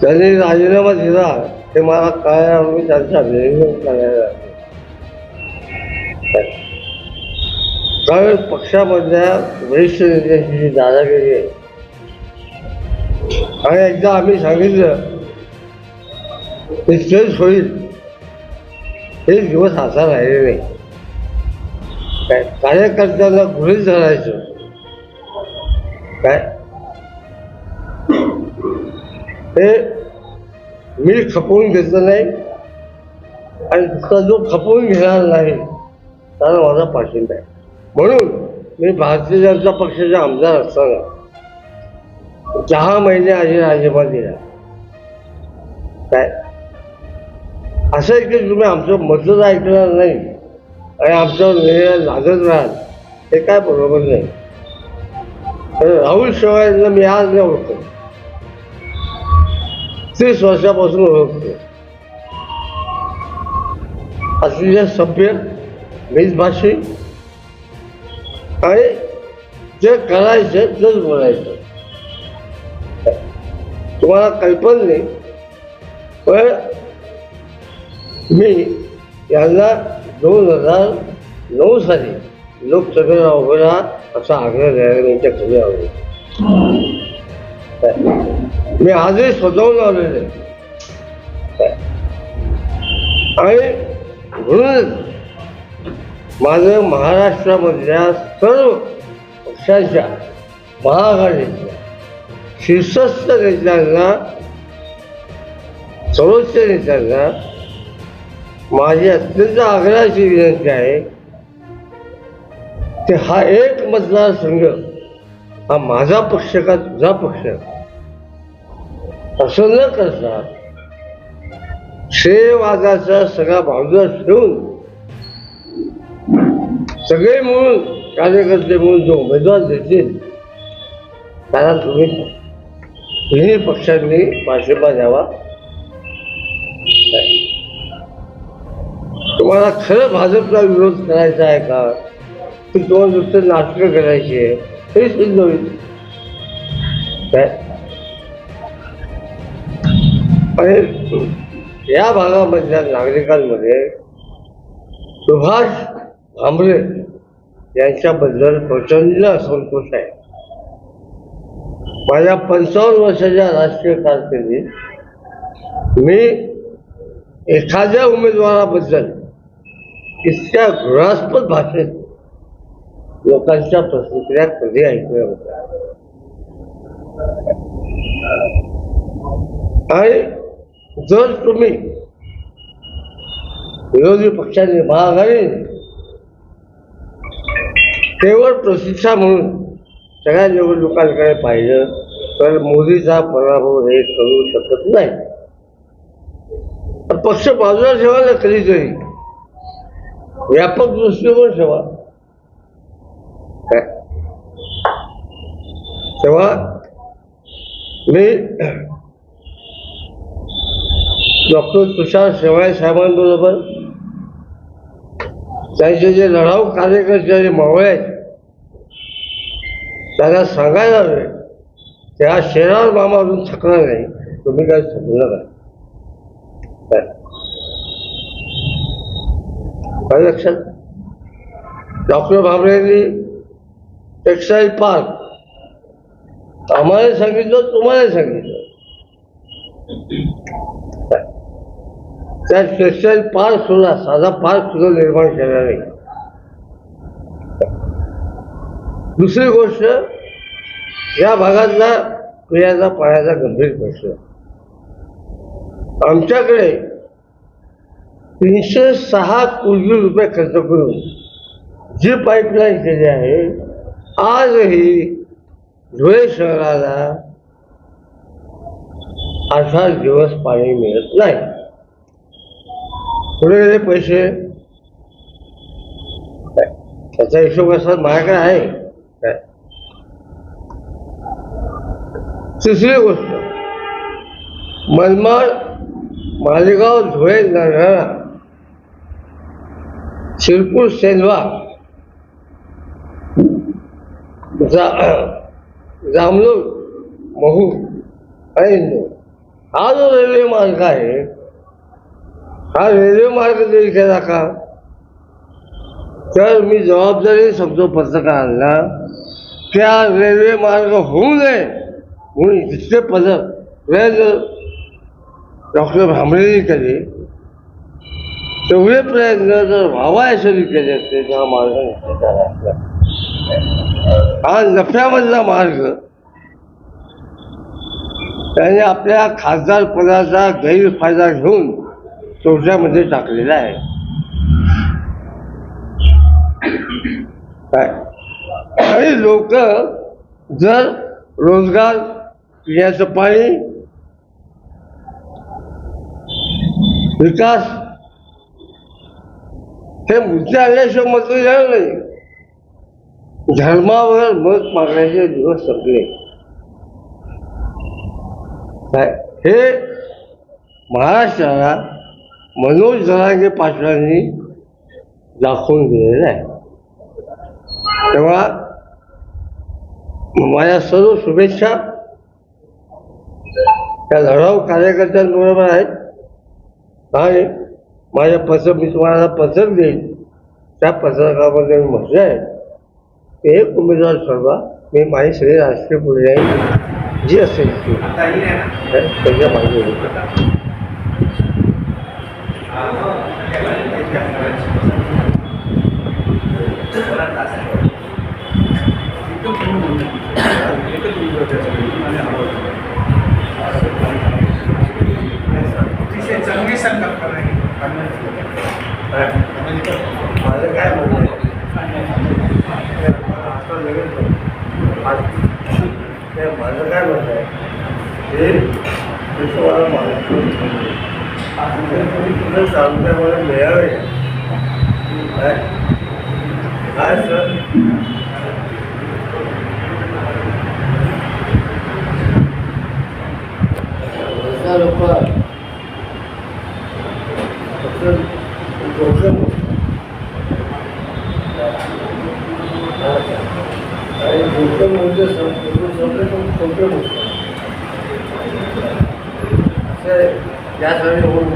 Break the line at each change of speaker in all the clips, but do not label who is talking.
त्यांनी राजीनामा दिला. ते मला काय आम्ही त्यांचा निर्णय करायला कारण पक्षामधल्या वरिष्ठ नेत्यांची जी दादागिरी आहे. आणि एकदा आम्ही सांगितलं ते तेच होईल. हे दिवस असा राहिले नाही कार्यकर्त्यांना गृहित धरायचं. काय? हे मी खपवून घेतलं नाही आणि दुसरा जो खपवून घेणार नाही त्याला माझा पाठिंबा आहे. म्हणून मी भारतीय जनता पक्षाचा आमदार असताना दहा महिने आधी राजीनामा दिला. काय? असं आहे की तुम्ही आमचं मतच ऐकणार नाही आणि आमचा निर्णय लागत राहाल हे काय बरोबर नाही. राहुल शेवाळ्यांना मी आज नाही ओळखतो. तीस वर्षापासून ओळखतो. अतिशय सभ्य मितभाषी आणि जे करायचं तेच बोलायचं. तुम्हाला कल्पना नाही पण मी यांना दोन हजार नऊ साली लोकसभेला उभे राहा असा आग्रह द्यायला यांच्या त्या घरी आलो. मी आजही स्वतःहून आलेले आणि म्हणूनच माझं महाराष्ट्रामधल्या सर्व पक्षांच्या महाआघाडीच्या शीर्षस्थ नेत्यांना सर्वोच्च नेत्यांना माझी अत्यंत आग्रहाची विनंती आहे ते हा एक मतदारसंघ हा माझा पक्ष का तुझा पक्ष? असं न करता श्रेयवादाचा सगळा बाजूला ठेवून सगळे म्हणून कार्यकर्ते म्हणून जो उमेदवार देतील त्याला तुम्ही तिन्ही पक्षांनी पाठिंबा द्यावा. तुम्हाला खरं भाजपला विरोध करायचा आहे का? की दोन नुसतं नाटकं करायची आहे हे सिद्ध होईल काय? आणि या भागामधल्या नागरिकांमध्ये सुभाष भांबरे यांच्याबद्दल प्रचंड असंतोष आहे. माझ्या पंचावन्न वर्षाच्या राजकीय कारकिर्दीत मी एखाद्या उमेदवाराबद्दल इतक्या घृणास्पद भाषेत लोकांच्या प्रतिक्रिया कधी ऐकल्या होत्या आणि जर तुम्ही विरोधी पक्षाने महाआघाडी केवळ प्रशिक्षा म्हणून सगळ्या निवडणुकांकडे पाहिलं तर मोदीचा पराभव हे करू शकत नाही. पक्ष बाजूला ठेवा ना कधीतरी व्यापक दृष्टिकोन ठेवा काय तेव्हा मी डॉक्टर तुषार शेवाळे साहेबांबरोबर त्यांचे जे लढाऊ कार्यकर्ते आणि मावळे आहेत त्यांना सांगायला हवे त्या शेरावर मामा अजून थकणार नाही तुम्ही काय थकू नका काय काय लक्षात? डॉक्टर भाबरेंनी टेक्स्टाईल पार्क आम्हाला सांगितलं तुम्हाला सांगितलं. त्या टेक्स्टाईल पार्क सुद्धा साधा पार्क सुद्धा निर्माण केला नाही. दुसरी गोष्ट या भागातला पिण्याचा पाण्याचा गंभीर प्रश्न. आमच्याकडे तीनशे सहा कोटी रुपये खर्च करून जी पाईपलाईन केली आहे आजही धुळे शहराला आठ आठ दिवस पाणी मिळत नाही. कुठे गेले पैसे? त्याचा हिशोब असा माझ्याकडे आहे. काय तिसरी गोष्ट मनमाड मालेगाव धुळे नरहरा शिरपूर सेनवा जामलोड महू आणि इंदोर हा जो रेल्वे मार्ग आहे हा रेल्वे मार्ग जरी केला का तर मी जबाबदारी समजो पत्रकारांना त्या रेल्वे मार्ग होऊ नये म्हणून इतके पदक प्रयत्न डॉक्टर भांबरेंनी केले तेवढे प्रयत्न जर व्हावा व्हावायसाठी केले असते त्या मार्गाने हा नफ्यामधला मार्ग. त्याने आपल्या खासदार पदाचा गैरफायदा घेऊन तोट्यामध्ये टाकलेला आहे. काय? आणि लोक जर रोजगार पिण्याचं पाणी विकास हे मुद्दे आल्याशिवाय मत येणार नाही. धर्मावर मत मागण्याचे दिवस संपले. काय? हे महाराष्ट्राला मनोज जरांगे पाटलांनी दाखवून दिलेलं आहे. तेव्हा माझ्या सर्व शुभेच्छा. त्या लढाऊ कार्यकर्त्यांबरोबर आहेत. आणि माझ्या पत्र मी तुम्हाला पत्रक देईन त्या पत्रकामध्ये मी म्हटलं आहे. एक उमेदवार ठरवा मी माझी सगळी राष्ट्रीय पुढे जी असेल ती त्याच्यामागे होते
अतिशय चांगली संकल्पना आहे
माझं काय म्हणणं आहे आता लगेच बघ. आज- ते माझं काय म्हणणं आहे हे मी तुम्हाला माहिती तुम्ही तुझं सांगता मला मिळावे काय काय सर लोक फक्त डोकं आणि डोकं म्हणजे समजून होऊन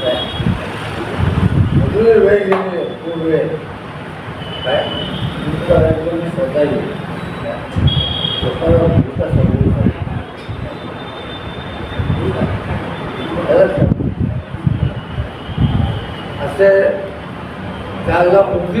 काय? अजूनही वेळ गेली खूप वेळ. काय? स्वतः येईल. असे त्याला मोदी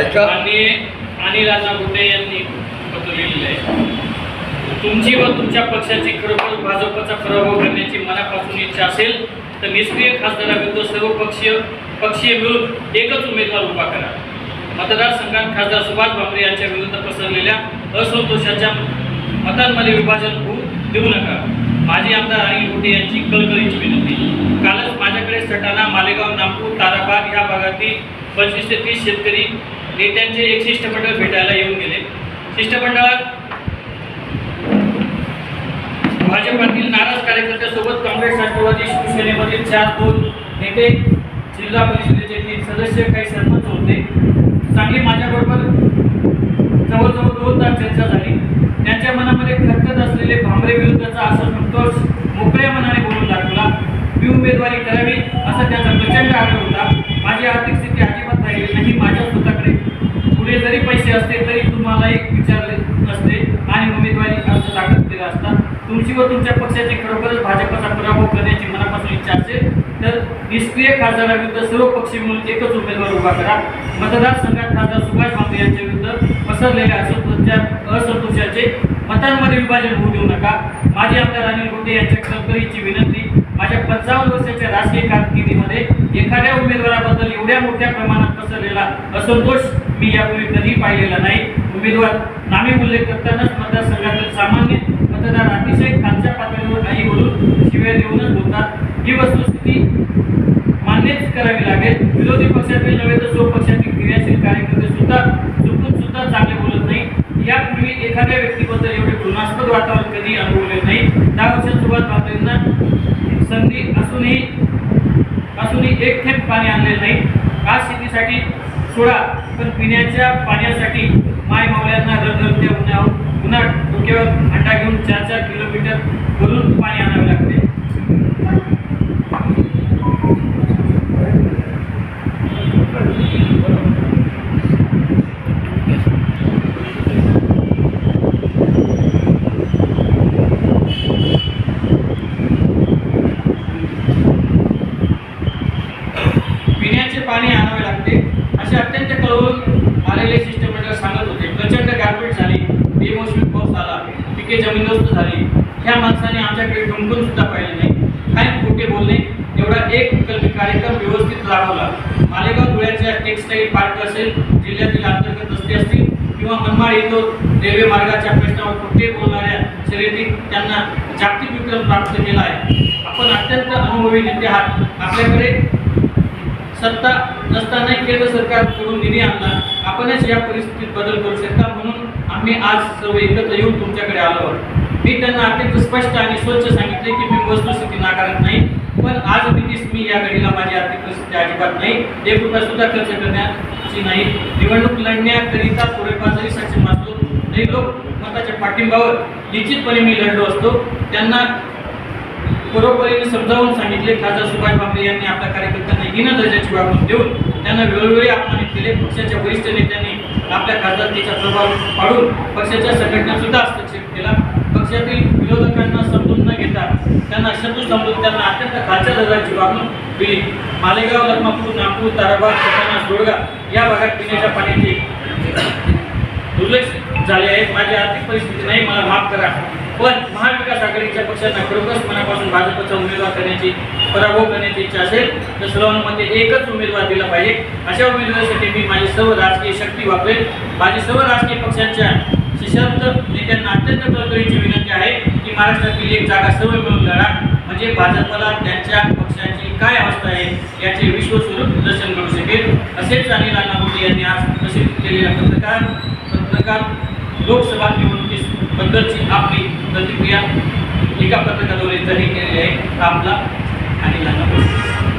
ऐका.
आणि अनिल अण्णा गुड्डे यांनी पत्र लिहिलेलं आहे. तुमची व तुमच्या पक्षाची खरोखर भाजपचा पराभव करण्याची मनापासून इच्छा असेल तर निष्क्रिय खासदाराविरुद्ध सर्व पक्षीय पक्षीय मिळून एकच उमेदवार उभा करा. मतदारसंघात खासदार सुभाष भामरे यांच्या विरुद्ध पसरलेल्या असंतोषाच्या मतांमध्ये विभाजन होऊ देऊ नका. माजी आमदार अनिल गुड्डे यांची कळकळीची विनंती. कालच माझ्याकडे सटाणा मालेगाव नागपूर ताराबाग या भागातील पंचवीस ते तीस शेतकरी नेत्यांचे एक शिष्टमंडळ भेटायला येऊन गेले. शिष्टमंडळात भाजपातील नाराज कार्यकर्त्यासोबत काँग्रेस राष्ट्रवादी शिवसेनेमधील चार दोन नेते जिल्हा परिषदेचे तीन सदस्य काही सरपंच होते. चांगली माझ्याबरोबर जवळजवळ दोन तास चर्चा झाली. त्यांच्या मनामध्ये खरकत असलेले भांबरे विरुद्धचा संतोष मोकळ्या मनाने बोलून दाखवला. मी उमेदवारी करावी असा त्याचा प्रचंड आग्रह होता. माझी आर्थिक स्थिती अजिबात राहिली नाही माझ्या स्वतःकडे पुढे जरी पैसे असते तरी तुम्हाला एक विचारले असते आणि उमेदवारी अर्ज दाखल केला असता. तुमची व तुमच्या पक्षाची खरोखरच भाजपचा पराभव करण्याची मनापासून इच्छा असेल तर निष्क्रिय खासदाराविरुद्ध सर्व पक्षी मिळून एकच उमेदवार उभा करा. मतदारसंघात खासदार सुभाष भांबे यांच्या विरुद्ध पसरलेल्या असंतोषाच्या असंतोषाचे मतांमध्ये विभाजन होऊ देऊ नका. माजी आमदार अनिल गुंडे यांच्या कळकळीची विनंती माझ्या पंचावन्न वर्षाच्या राजकीय कारकिर्दीमध्ये एखाद्या उमेदवाराबद्दल एवढ्या मोठ्या प्रमाणात पसरलेला असंतोष मी यापूर्वी कधी पाहिलेला नाही. उमेदवार नामे उल्लेख करतानाच मतदारसंघातील सामान्य मतदार अतिशय खालच्या पातळीवर काही बोलून शिव्या देऊनच बोलतात. ही वस्तुस्थिती मान्यच करावी लागेल. विरोधी पक्षातील नव्हे तर स्वपक्षातील क्रियाशील कार्यकर्ते सुद्धा चुकून सुद्धा चांगले बोलत नाही. यापूर्वी एखाद्या व्यक्तीबद्दल एवढे घृणास्पद वातावरण कधी अनुभवले नाही. दहा वर्षात सुरुवात संधी असूनही असूनही एक थेंब पाणी आणले नाही. आज शेतीसाठी सोडा. पण पिण्याच्या पाण्यासाठी माय मावल्यांना रखरखत्या उन्हा उन्हात डोक्यावर हंडा घेऊन चार चार किलोमीटर भरून पाणी आणावे लागते पिण्याचे पाणी आणावे लागते असे अत्यंत कळवून आलेले शिष्टमंडळ सांगत होते प्रचंड गारपीट झाली बेमोसमी पाऊस आला इतके जमीनदोस्त झाली. ह्या माणसाने आमच्याकडे टुंकून सुद्धा पाहिले नाही. काय खोटे बोलणे एवढा एक कल्पी कार्यक्रम व्यवस्थित राबवला. मालेगाव धुळ्याच्या टेक्सटाईल पार्क असेल जिल्ह्यातील अंतर्गत रस्ते असतील किंवा मनमाड येतो रेल्वे मार्गाच्या प्रश्नावर कुठे बोलणाऱ्या शर्यतीत त्यांना जागतिक विक्रम प्राप्त केला आहे. आपण अत्यंत अनुभवी नेते आहात. आपल्याकडे सत्ता नसतानाही केंद्र सरकारकडून निधी आणला. आपणच या परिस्थितीत बदल करू शकता म्हणून आम्ही आज सर्व एकत्र येऊन तुमच्याकडे आलो आहोत. मी त्यांना अत्यंत स्पष्ट आणि स्वच्छ सांगितले की मी वस्तुस्थिती नाकारत नाही पण आज मी मी या घडीला माझी आर्थिक परिस्थिती अजिबात नाही. एक रुपया सुद्धा खर्च करण्याची नाही. निवडणूक लढण्याकरिता पुरेपार जरी सक्षम असतो तरी लोक मताच्या पाठिंबावर निश्चितपणे मी लढलो असतो. त्यांना बरोबरीने समजावून सांगितले खासदार सुभाष भामरे यांनी आपल्या कार्यकर्त्यांना हीन दर्जाची वागणूक देऊन त्यांना वेळोवेळी अपमानित केले. पक्षाच्या वरिष्ठ नेत्यांनी आपल्या खासदारकीचा प्रभाव पाडून पक्षाच्या संघटनासुद्धा हस्तक्षेप केला. पक्षातील विरोधकांना समजून न घेता त्यांना शत्रू समजून त्यांना अत्यंत खालच्या दर्जाची वागणूक दिली. मालेगाव लखमापूर नागपूर ताराबाग सटाणा जोडगा या भागात पिण्याच्या पाण्याची दुर्लक्ष झाले आहे. माझी आर्थिक परिस्थिती नाही मला माफ करा. पण महाविकास आघाडीच्या पक्षांना खरोखरच मनापासून भाजपचा उमेदवार करण्याची पराभव करण्याची इच्छा असेल तर सर्वांमध्ये एकच उमेदवार दिला पाहिजे. अशा उमेदवारासाठी मी माझी सर्व राजकीय शक्ती वापरेल माझी सर्व राजकीय पक्षांच्या सशक्त नेत्यांना अत्यंत कळकळीची विनंती आहे की महाराष्ट्रातील एक जागा सर्व मिळून लढा. म्हणजे भाजपला त्यांच्या पक्षाची काय अवस्था आहे याचे विश्वस्वरूप दर्शन करू शकेल. असेच अनिल अण्णा मोदी यांनी आज प्रसिद्ध केलेल्या पत्रकार पत्रकार लोकसभा पोलीस बद्दलची आपली प्रतिक्रिया एका पत्रकाद्वारे जाहीर केलेली आहे आपला आणि लहान